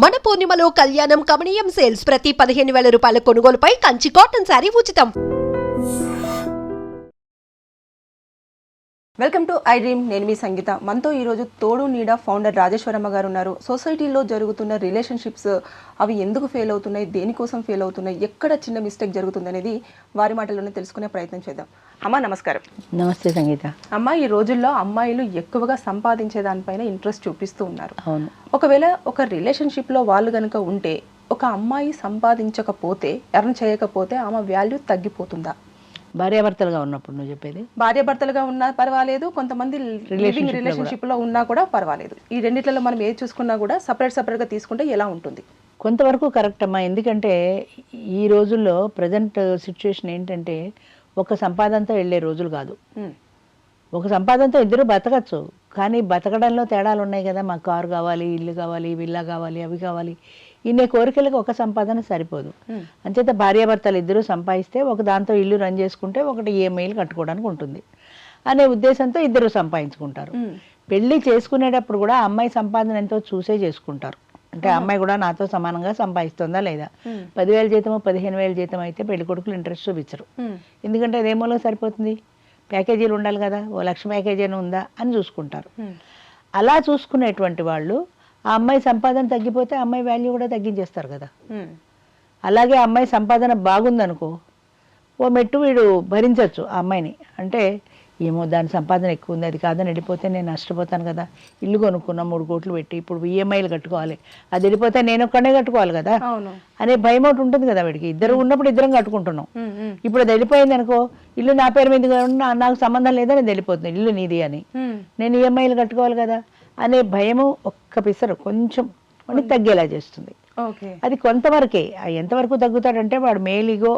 మన పూర్ణిమలో కళ్యాణం కమనీయం సేల్స్ ప్రతి పదిహేను వేల రూపాయల కొనుగోలుపై కంచి కాటన్ శారీ ఉచితం. వెల్కమ్ టు ఐ డ్రీమ్ నేను మీ సంగీత. మనతో ఈరోజు తోడు నీడ ఫౌండర్ రాజేశ్వరమ్మ గారు ఉన్నారు. సొసైటీలో జరుగుతున్న రిలేషన్షిప్స్ అవి ఎందుకు ఫెయిల్ అవుతున్నాయి? దేనికోసం ఫెయిల్ అవుతున్నాయి? ఎక్కడ చిన్న మిస్టేక్ జరుగుతుంది అనేది వారి మాటల్లోనే తెలుసుకునే ప్రయత్నం చేద్దాం. అమ్మ నమస్కారం. నమస్తే సంగీత. అమ్మ ఈ రోజుల్లో అమ్మాయిలు ఎక్కువగా సంపాదించే దానిపైన ఇంట్రెస్ట్ చూపిస్తూ ఉన్నారు. అవును. ఒకవేళ ఒక రిలేషన్షిప్లో వాళ్ళు కనుక ఉంటే ఒక అమ్మాయి సంపాదించకపోతే ఎర్న్ చేయకపోతే ఆమె వాల్యూ తగ్గిపోతుందా? భార్యాభర్తలుగా ఉన్నప్పుడు నువ్వు చెప్పేది? భార్యాభర్తలుగా ఉన్నా పర్వాలేదు కొంతమంది లివింగ్ రిలేషన్షిప్లో ఉన్నా కూడా పర్వాలేదు. ఈ రెండిట్లలో మనం ఏది చూసుకున్నా కూడా సపరేట్ సపరేట్గా తీసుకుంటే ఎలా ఉంటుంది? కొంతవరకు కరెక్ట్ అమ్మా. ఎందుకంటే ఈ రోజుల్లో ప్రజెంట్ సిచ్యువేషన్ ఏంటంటే ఒక సంపాదనతో వెళ్ళే రోజులు కాదు. ఒక సంపాదనతో ఇద్దరు బతకచ్చు. కానీ బతకడంలో తేడాలు ఉన్నాయి కదా. మాకు కారు కావాలి ఇల్లు కావాలి విల్లా కావాలి అవి కావాలి. ఇన్ని కోరికలకు ఒక సంపాదన సరిపోదు. అంచేత భార్యాభర్తలు ఇద్దరు సంపాదిస్తే ఒక దాంతో ఇల్లు రన్ చేసుకుంటే ఒకటి ఈఎంఐలు కట్టుకోవడానికి ఉంటుంది. అనే ఉద్దేశంతో ఇద్దరు సంపాదించుకుంటారు. పెళ్ళి చేసుకునేటప్పుడు కూడా అమ్మాయి సంపాదన ఎంతో చూసే చేసుకుంటారు. అంటే ఆ అమ్మాయి కూడా నాతో సమానంగా సంపాదిస్తుందా లేదా? పదివేల జీతము పదిహేను వేల జీతం అయితే పెళ్ళి కొడుకులు ఇంట్రెస్ట్ చూపించరు. ఎందుకంటే అదేమోలో సరిపోతుంది? ప్యాకేజీలు ఉండాలి కదా ఓ లక్ష ప్యాకేజీ అని ఉందా అని చూసుకుంటారు. అలా చూసుకునేటువంటి వాళ్ళు ఆ అమ్మాయి సంపాదన తగ్గిపోతే అమ్మాయి వాల్యూ కూడా తగ్గించేస్తారు కదా. అలాగే ఆ అమ్మాయి సంపాదన బాగుందనుకో ఓ మెట్టు వీడు భరించవచ్చు ఆ అమ్మాయిని. అంటే ఏమో దాని సంపాదన ఎక్కువ ఉంది అది కాదని వెళ్ళిపోతే నేను నష్టపోతాను కదా. ఇల్లు కొనుక్కున్నా మూడు కోట్లు పెట్టి ఇప్పుడు ఈఎంఐలు కట్టుకోవాలి. అది వెళ్ళిపోతే నేను ఒక్కడే కట్టుకోవాలి కదా. అనే భయం ఒకటి ఉంటుంది కదా వీడికి. ఇద్దరు ఉన్నప్పుడు ఇద్దరం కట్టుకుంటున్నాం. ఇప్పుడు అది వెళ్ళిపోయింది అనుకో ఇల్లు నా పేరు మీద నాకు సంబంధం లేదని అది వెళ్ళిపోతుంది ఇల్లు నీది అని. నేను ఈఎంఐలు కట్టుకోవాలి కదా అనే భయము ఒక్క పిసరు కొంచెం తగ్గేలా చేస్తుంది. అది కొంతవరకే. ఎంతవరకు తగ్గుతాడంటే వాడు మేలిగో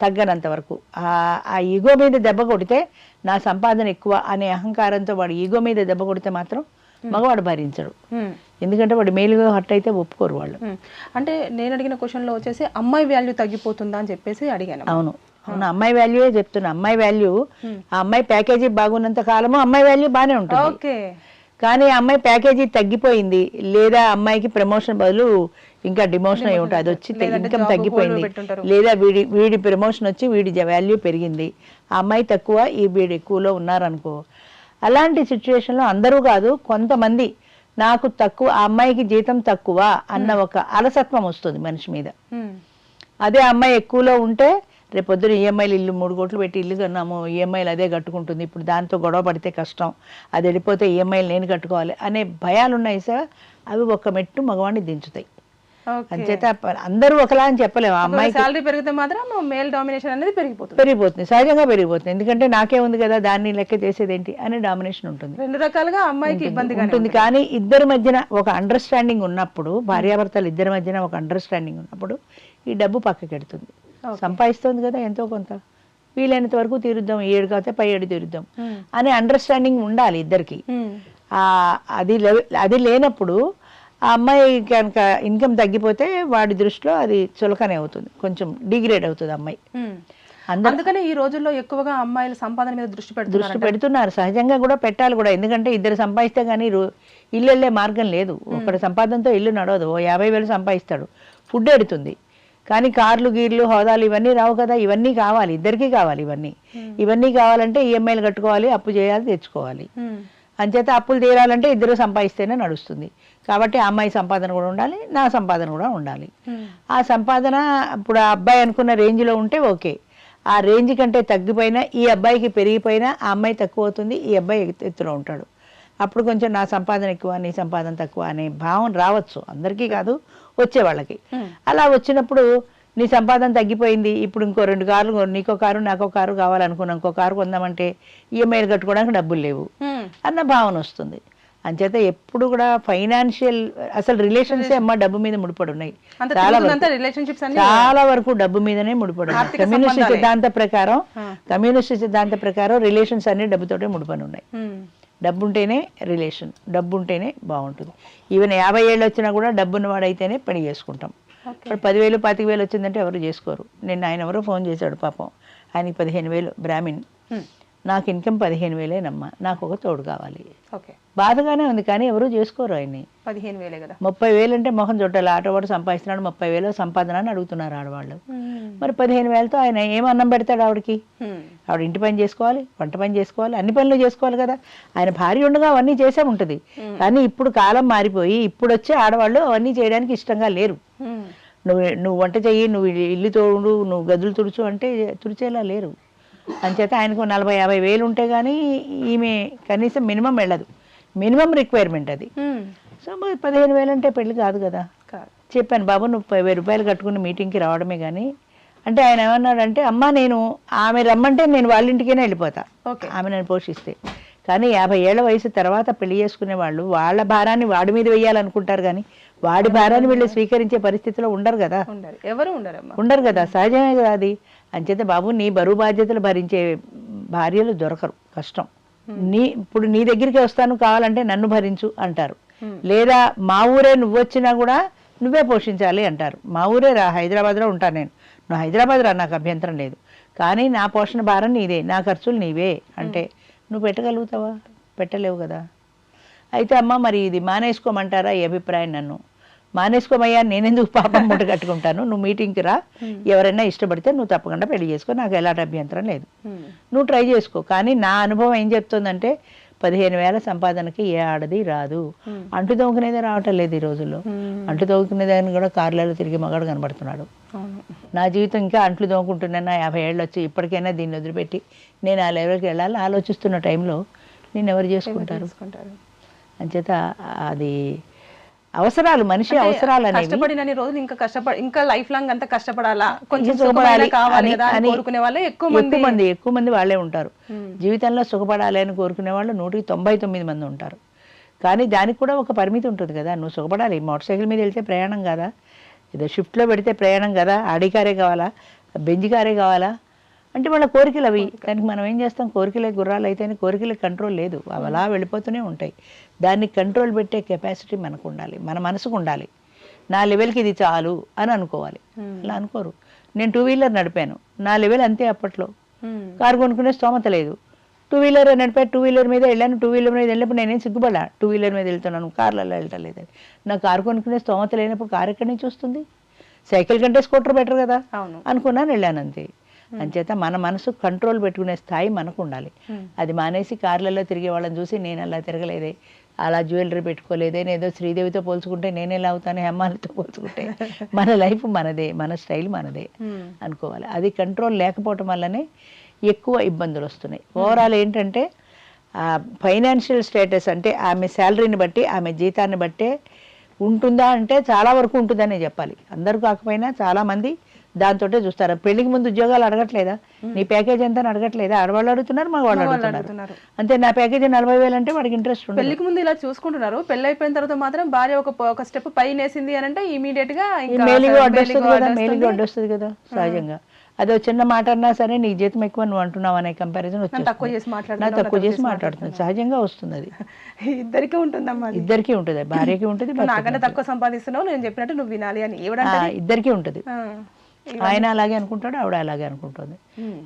తగ్గనంత వరకు. ఆ ఈగో మీద దెబ్బ కొడితే నా సంపాదన ఎక్కువ అనే అహంకారంతో వాడు ఈగో మీద దెబ్బ కొడితే మాత్రం మగవాడు భరించడు. ఎందుకంటే వాడు మేలుగా హర్ట్ అయితే ఒప్పుకోరు వాళ్ళు. అంటే నేను అడిగిన క్వశ్చన్లో వచ్చేసి అమ్మాయి వాల్యూ తగ్గిపోతుందా అని చెప్పేసి అడిగాను. అవును. అవును అమ్మాయి వాల్యూయే చెప్తున్నా. అమ్మాయి వాల్యూ ఆ అమ్మాయి ప్యాకేజీ బాగున్నంత కాలము అమ్మాయి వాల్యూ బాగానే ఉంటుంది. ఓకే. కానీ ఆ అమ్మాయి ప్యాకేజీ తగ్గిపోయింది. లేదా అమ్మాయికి ప్రమోషన్ బదులు ఇంకా డిమోషన్ అయి ఉంటుంది. అది వచ్చి ఇన్కమ్ తగ్గిపోయింది. లేదా వీడి వీడి ప్రమోషన్ వచ్చి వీడి వాల్యూ పెరిగింది. ఆ అమ్మాయి తక్కువ ఈ వీడి ఎక్కువలో ఉన్నారనుకో. అలాంటి సిచ్యువేషన్లో అందరూ కాదు కొంతమంది నాకు తక్కువ ఆ అమ్మాయికి జీతం తక్కువ అన్న ఒక అలసత్వం వస్తుంది మనిషి మీద. అదే అమ్మాయి ఎక్కువలో ఉంటే రేపు పొద్దున ఈఎంఐలు ఇల్లు మూడు కోట్లు పెట్టి ఇల్లు కన్నాము ఈఎంఐలు అదే కట్టుకుంటుంది. ఇప్పుడు దాంతో గొడవ పడితే కష్టం. అది వెళ్ళిపోతే ఈఎంఐలు నేను కట్టుకోవాలి అనే భయాలు ఉన్నాయి సార్. అవి ఒక మెట్టు మగవాడిని దించుతాయి. అంచేత అందరూ ఒకలా అని చెప్పలేము. అమ్మాయి శాలరీ పెరిగితే మాత్రం మేల్ డామినేషన్ అనేది పెరిగిపోతుంది. పెరిగిపోతుంది. సహజంగా పెరిగిపోతుంది. ఎందుకంటే నాకే ఉంది కదా దాన్ని లెక్క చేసేదేంటి అనే డామినేషన్ ఉంటుంది. రెండు రకాలుగా అమ్మాయికి ఇబ్బందిగా ఉంటుంది. కానీ ఇద్దరి మధ్యన ఒక అండర్స్టాండింగ్ ఉన్నప్పుడు భార్యాభర్తలు ఇద్దరి మధ్యన ఒక అండర్స్టాండింగ్ ఉన్నప్పుడు ఈ డబ్బు పక్కకెడుతుంది. సంపాదిస్తుంది కదా ఎంతో కొంత. వీలైనంత వరకు తీరుద్దాం ఏడు కాకపోతే పై ఏడు తీరుద్దాం ఉమ్, అనే అండర్స్టాండింగ్ ఉండాలి ఇద్దరికి. ఆ అది అది లేనప్పుడు ఆ అమ్మాయి కనుక ఇన్కమ్ తగ్గిపోతే వాడి దృష్టిలో అది చులకనే అవుతుంది. కొంచెం డిగ్రేడ్ అవుతుంది అమ్మాయి. అందరూ అందుకనే ఈ రోజుల్లో ఎక్కువగా అమ్మాయిలు సంపాదన మీద దృష్టి పెడుతున్నారు దృష్టి పెడుతున్నారు. సహజంగా కూడా పెట్టాలి కూడా. ఎందుకంటే ఇద్దరు సంపాదిస్తే కానీ ఇల్లు వెళ్ళే మార్గం లేదు. ఒకటి సంపాదనతో ఇల్లు నడవదు. ఓ యాభై వేలు సంపాదిస్తాడు. ఫుడ్ ఎడుతుంది. కానీ కార్లు గీర్లు హోదాలు ఇవన్నీ రావు కదా. ఇవన్నీ కావాలి. ఇద్దరికీ కావాలి ఇవన్నీ. ఇవన్నీ కావాలంటే ఈఎంఐలు కట్టుకోవాలి అప్పు చేయాలి తెచ్చుకోవాలి. అంచేత అప్పులు తీరాలంటే ఇద్దరు సంపాదిస్తేనే నడుస్తుంది. కాబట్టి ఆ అమ్మాయి సంపాదన కూడా ఉండాలి నా సంపాదన కూడా ఉండాలి. ఆ సంపాదన ఇప్పుడు ఆ అబ్బాయి అనుకున్న రేంజ్లో ఉంటే ఓకే. ఆ రేంజ్ కంటే తగ్గిపోయినా ఈ అబ్బాయికి పెరిగిపోయినా ఆ అమ్మాయి తక్కువ అవుతుంది ఈ అబ్బాయి ఎత్తు- ఎత్తులో ఉంటాడు. అప్పుడు కొంచెం నా సంపాదన ఎక్కువ నీ సంపాదన తక్కువ అనే భావం రావచ్చు. అందరికీ కాదు వచ్చే వాళ్ళకి. అలా వచ్చినప్పుడు నీ సంపాదన తగ్గిపోయింది ఇప్పుడు ఇంకో రెండు కార్లు నీకో కారు నాకో కారు కావాలనుకున్నా ఇంకో కారు కొందామంటే ఈఎంఐలు కట్టుకోవడానికి డబ్బులు లేవు అన్న భావన వస్తుంది. అంచేత ఎప్పుడు కూడా ఫైనాన్షియల్ అసలు రిలేషన్స్ అమ్మ డబ్బు మీద ముడిపడి ఉన్నాయి చాలా చాలా వరకు డబ్బు మీదనే ముడిపడి ఉన్నాయి కమ్యూనిస్ట్. సిద్ధాంత ప్రకారం. కమ్యూనిస్ట్ సిద్ధాంత ప్రకారం రిలేషన్స్ అన్ని డబ్బుతోటే ముడిపడి ఉన్నాయి ఉమ్, డబ్బు ఉంటేనే రిలేషన్ డబ్బు ఉంటేనే బాగుంటుంది. ఈవెన్ యాభై ఏళ్ళు వచ్చినా కూడా డబ్బున్న వాడైతేనే పని చేసుకుంటాం. ఇప్పుడు పదివేలు పాతిక వేలు వచ్చిందంటే ఎవరు చేసుకోరు. నిన్న ఆయన ఎవరో ఫోన్ చేశాడు పాపం. ఆయనకి పదిహేను వేలు బ్రాహ్మిన్ నాకు ఇన్కమ్ పదిహేను వేలేనమ్మా నాకు ఒక తోడు కావాలి. ఓకే. బాధగానే ఉంది కానీ ఎవరూ చేసుకోరు ఆయన్ని. పదిహేను వేలే కదా. ముప్పై వేలు అంటే మొహం చుట్టాలి ఆటోవాడు సంపాదిస్తున్నాడు ముప్పై వేలు సంపాదన అని అడుగుతున్నారు ఆడవాళ్ళు. మరి పదిహేను వేలతో ఆయన ఏం అన్నం పెడతాడు ఆవిడకి? ఆవిడ ఇంటి పని చేసుకోవాలి వంట పని చేసుకోవాలి అన్ని పనులు చేసుకోవాలి కదా. ఆయన భార్య ఉండగా అవన్నీ చేసే ఉంటుంది. కానీ ఇప్పుడు కాలం మారిపోయి ఇప్పుడు వచ్చే ఆడవాళ్ళు అవన్నీ చేయడానికి ఇష్టంగా లేరు. నువ్వు నువ్వు వంట చెయ్యి నువ్వు ఇల్లు తోడు నువ్వు గదులు తుడుచు అంటే తుడిచేలా లేరు. అంచేత ఆయనకు నలభై యాభై వేలు ఉంటే కానీ ఈమె కనీసం మినిమం వెళ్ళదు. మినిమం రిక్వైర్మెంట్ అది. సో పదిహేను వేలు అంటే పెళ్ళి కాదు కదా. చెప్పాను బాబు నువ్వు వెయ్యి రూపాయలు కట్టుకుని మీటింగ్కి రావడమే కానీ అంటే ఆయన ఏమన్నాడంటే అమ్మా నేను ఆమె రమ్మంటే నేను వాళ్ళ ఇంటికైనా వెళ్ళిపోతా. ఓకే. ఆమె నన్ను పోషిస్తే. కానీ యాభై ఏళ్ళ వయసు తర్వాత పెళ్ళి చేసుకునే వాళ్ళు వాళ్ళ భారాన్ని వాడి మీద వేయాలనుకుంటారు కానీ వాడి భారాన్ని వీళ్ళు స్వీకరించే పరిస్థితిలో ఉండరు కదా. ఉండరు. ఎవరు ఉండరమ్మా? ఉండరు కదా. సహజమే కదా అది. అంచేత బాబు నీ బరువు బాధ్యతలు భరించే భార్యలు దొరకరు. కష్టం. నీ ఇప్పుడు నీ దగ్గరికి వస్తాను కావాలంటే నన్ను భరించు అంటారు. లేదా మా ఊరే నువ్వు వచ్చినా కూడా నువ్వే పోషించాలి అంటారు. మా ఊరే రా హైదరాబాద్లో ఉంటాను నేను. నువ్వు హైదరాబాద్ రా నాకు అభ్యంతరం లేదు. కానీ నా పోషణ భారం నీదే నా ఖర్చులు నీవే అంటే నువ్వు పెట్టగలుగుతావా? పెట్టలేవు కదా. అయితే అమ్మ మరి ఇది మానేసుకోమంటారా ఈ అభిప్రాయం నన్ను? మానేసుకోమయ్యా నేనెందుకు పాపం మూట కట్టుకుంటాను? నువ్వు మీటింగ్కి రా. ఎవరైనా ఇష్టపడితే నువ్వు తప్పకుండా పెళ్ళి చేసుకో. నాకు ఎలాంటి అభ్యంతరం లేదు. నువ్వు ట్రై చేసుకో. కానీ నా అనుభవం ఏం చెప్తుందంటే పదిహేను వేల సంపాదనకి ఏ ఆడది రాదు. అంటు తోముకునేదే రావటం లేదు ఈ రోజుల్లో. అంటు తోముకునేదాన్ని కూడా కార్లలో తిరిగి మగాడు కనబడుతున్నాడు. నా జీవితం ఇంకా అంట్లు నా యాభై ఏళ్ళు వచ్చి ఇప్పటికైనా దీన్ని వదిలిపెట్టి నేను ఆ లెవెల్కి వెళ్ళాలి ఆలోచిస్తున్న టైంలో నేను ఎవరు చేసుకుంటారు? అంచేత అది అవసరాలు మనిషి అవసరాలు కష్టపడినన్ని రోజులు ఇంకా కష్టపడి ఇంకా లైఫ్ లాంగ్ అంతా కష్టపడాలా? కొంచెం సుఖపడాలి కావాలి కోరుకునే వాళ్ళే ఎక్కువ మంది. మంది ఎక్కువ మంది వాళ్ళే ఉంటారు. జీవితంలో సుఖపడాలి అని కోరుకునే వాళ్ళు నూటికి తొంభై తొమ్మిది మంది ఉంటారు. కానీ దానికి కూడా ఒక పరిమితి ఉంటుంది కదా నువ్వు సుఖపడాలి. మోటార్ సైకిల్ మీద వెళ్తే ప్రయాణం కదా. ఏదో షిఫ్ట్లో పెడితే ప్రయాణం కదా. ఆడి కారే కావాలా? బెంజ్ కారే కావాలా? అంటే వాళ్ళ కోరికలు అవి. దానికి మనం ఏం చేస్తాం? కోరికలే గుర్రాలు అయితేనే కోరికలే కంట్రోల్ లేదు. అవి అలా వెళ్ళిపోతూనే ఉంటాయి. దాన్ని కంట్రోల్ పెట్టే కెపాసిటీ మనకు ఉండాలి మన మనసుకు ఉండాలి నా లెవెల్కి ఇది చాలు అని అనుకోవాలి. అలా అనుకోరు. నేను టూ వీలర్ నడిపాను. నా లెవెల్ అంతే అప్పట్లో. కారు కొనుక్కునే స్తోమత లేదు. టూ వీలర్ నడిపా టూ వీలర్ మీద వెళ్ళాను. టూ వీలర్ మీద వెళ్ళినప్పుడు నేనేం సిగ్గుపడా టూ వీలర్ మీద వెళ్తున్నాను. కార్లలో వెళ్ళటం లేదని. నా కారు కొనుక్కునే స్తోమత లేనప్పుడు కారు ఎక్కడి నుంచి వస్తుంది? సైకిల్ కంటే స్కూటర్ బెటర్ కదా? అనుకున్నాను వెళ్ళాను అంతే. అంచేత మన మనసు కంట్రోల్ పెట్టుకునే స్థాయి మనకు ఉండాలి అది మానేసి కార్లలో తిరిగే వాళ్ళని చూసి నేను అలా తిరగలేదే. అలా జ్యువెలరీ పెట్టుకోలేదే. ఏదో శ్రీదేవితో పోల్చుకుంటే నేను ఎలా అవుతాను హెమ్మాలతో పోల్చుకుంటే మన లైఫ్ మనదే మన స్టైల్ మనదే. అనుకోవాలి. అది కంట్రోల్ లేకపోవటం వల్లనే ఎక్కువ ఇబ్బందులు వస్తున్నాయి. ఓవరాల్ ఏంటంటే ఫైనాన్షియల్ స్టేటస్ అంటే ఆమె శాలరీని బట్టి ఆమె జీతాన్ని బట్టే ఉంటుందా అంటే చాలా వరకు ఉంటుందనే చెప్పాలి. అందరూ కాకపోయినా చాలా దాంతోటే చూస్తారు? పెళ్ళికి ముందు ఉద్యోగాలు అడగట్లేదా? నీ ప్యాకేజ్ ఎంత అని అడగట్లేదా? ఆడవాళ్ళు అడుగుతున్నారు మగవాళ్ళు అడుగుతున్నారు. అడుగుతున్నారు. అంతే నా ప్యాకేజ్ నలభై వేలు అంటే వాడికి ఇంట్రెస్ట్ పెళ్ళికి ముందు ఇలా చూసుకుంటున్నారు. పెళ్ళి అయిపోయిన తర్వాత మాత్రం భార్య ఒక ఒక స్టెప్ పైన వేసింది అని అంటే ఇమీడియట్గా మేలిగా అడ్డొస్తుంది కదా అడ్డొస్తుంది. మేలిగా అడ్డొస్తుంది కదా సహజంగా. అదో చిన్న మాట అన్నా సరే నీకు జీతం ఎక్కువ నువ్వు అంటున్నావు అనే కంపారిజన్ నన్ను తక్కువ చేసి తక్కువ చేసి మాట్లాడుతుంది. సహజంగా వస్తుంది అది. ఇద్దరికీ ఉంటుందమ్మా. ఇద్దరికి ఉంటుంది భార్యకి ఉంటుంది నాకన్నా తక్కువ సంపాదిస్తున్నావు నేను చెప్పినట్టు నువ్వు వినాలి అని. ఇద్దరికి ఉంటుంది. ఆయన అలాగే అనుకుంటాడు ఆవిడ అలాగే అనుకుంటుంది.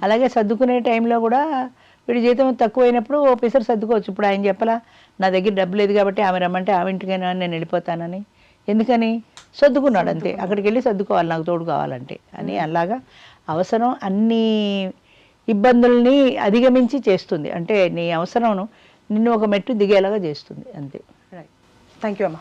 అలాగే సర్దుకునే టైంలో కూడా వీడి జీతం తక్కువైనప్పుడు ఓ పిసరు సర్దుకోవచ్చు. ఇప్పుడు ఆయన చెప్పలా నా దగ్గర డబ్బు లేదు కాబట్టి ఆమె రమ్మంటే ఆమె ఇంటికైనా నేను వెళ్ళిపోతానని. ఎందుకని? సర్దుకున్నాడు అంతే. అక్కడికి వెళ్ళి సర్దుకోవాలి నాకు తోడు కావాలంటే అని అలాగా అవసరం అన్ని ఇబ్బందుల్ని అధిగమించి చేస్తుంది. అంటే నీ అవసరం నిన్ను ఒక మెట్టు దిగేలాగా చేస్తుంది అంతే. థ్యాంక్ యూ అమ్మా.